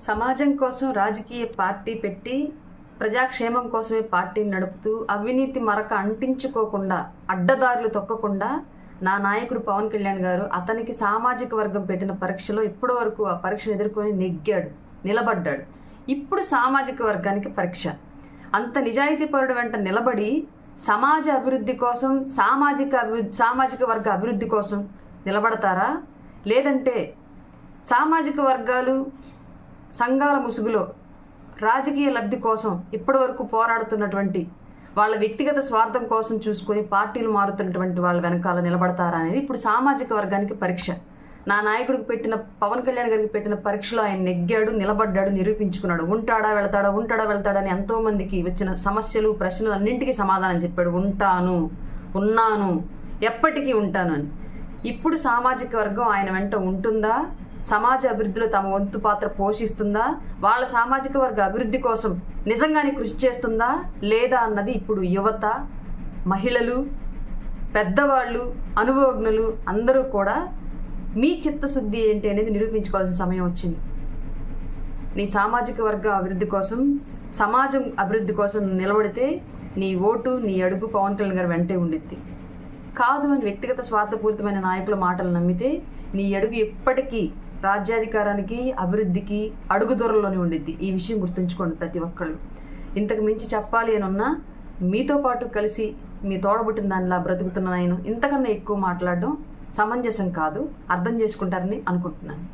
సమాజం కోసం రాజకీయ పార్టీ పెట్టి ప్రజాక్షేమం కోసమే పార్టీని నడుపుతూ అవినీతి మరక అంటించుకోకుండా అడ్డదారులు తొక్కకుండా నా నాయకుడు పవన్ కళ్యాణ్ గారు అతనికి సామాజిక వర్గం పెట్టిన పరీక్షలో ఇప్పటి వరకు ఆ పరీక్షను ఎదుర్కొని నెగ్గాడు నిలబడ్డాడు. ఇప్పుడు సామాజిక వర్గానికి పరీక్ష. అంత నిజాయితీపరుడు వెంట నిలబడి సమాజ అభివృద్ధి కోసం సామాజిక అభివృద్ధి సామాజిక వర్గ అభివృద్ధి కోసం నిలబడతారా? లేదంటే సామాజిక వర్గాలు సంఘాల ముసుగులో రాజకీయ లబ్ధి కోసం ఇప్పటివరకు పోరాడుతున్నటువంటి వాళ్ళ వ్యక్తిగత స్వార్థం కోసం చూసుకొని పార్టీలు మారుతున్నటువంటి వాళ్ళ వెనకాల నిలబడతారా అనేది ఇప్పుడు సామాజిక వర్గానికి పరీక్ష. నా నాయకుడికి పెట్టిన పవన్ కళ్యాణ్ గారికి పెట్టిన పరీక్షలో ఆయన నెగ్గాడు నిలబడ్డాడు నిరూపించుకున్నాడు. ఉంటాడా వెళ్తాడా ఉంటాడా వెళ్తాడా అని వచ్చిన సమస్యలు ప్రశ్నలు అన్నింటికీ సమాధానం చెప్పాడు. ఉంటాను ఉన్నాను ఎప్పటికీ ఉంటాను అని. ఇప్పుడు సామాజిక వర్గం ఆయన వెంట ఉంటుందా? సమాజ అభివృద్ధిలో తమ వంతు పాత్ర పోషిస్తుందా? వాళ్ళ సామాజిక వర్గ అభివృద్ధి కోసం నిజంగానే కృషి చేస్తుందా? లేదా అన్నది ఇప్పుడు యువత మహిళలు పెద్దవాళ్ళు అనుభవజ్ఞులు అందరూ కూడా మీ చిత్తశుద్ధి ఏంటి అనేది నిరూపించుకోవాల్సిన సమయం వచ్చింది. నీ సామాజిక వర్గ అభివృద్ధి కోసం సమాజం అభివృద్ధి కోసం నిలబడితే నీ ఓటు నీ అడుగు పవన్ కళ్యాణ్ గారు వెంటే ఉండిద్ది కాదు అని వ్యక్తిగత స్వార్థపూరితమైన నాయకుల మాటలు నమ్మితే నీ అడుగు ఎప్పటికీ రాజ్యాధికారానికి అభివృద్ధికి అడుగు దూరంలోనే ఉండిద్ది ఈ విషయం గుర్తుంచుకోండి ప్రతి ఒక్కళ్ళు. ఇంతకు మించి చెప్పాలి అని ఉన్నా మీతో పాటు కలిసి మీ తోడబుట్టిన దానిలా బ్రతుకుతున్న నేను ఇంతకన్నా ఎక్కువ మాట్లాడడం సమంజసం కాదు అర్థం చేసుకుంటారని అనుకుంటున్నాను.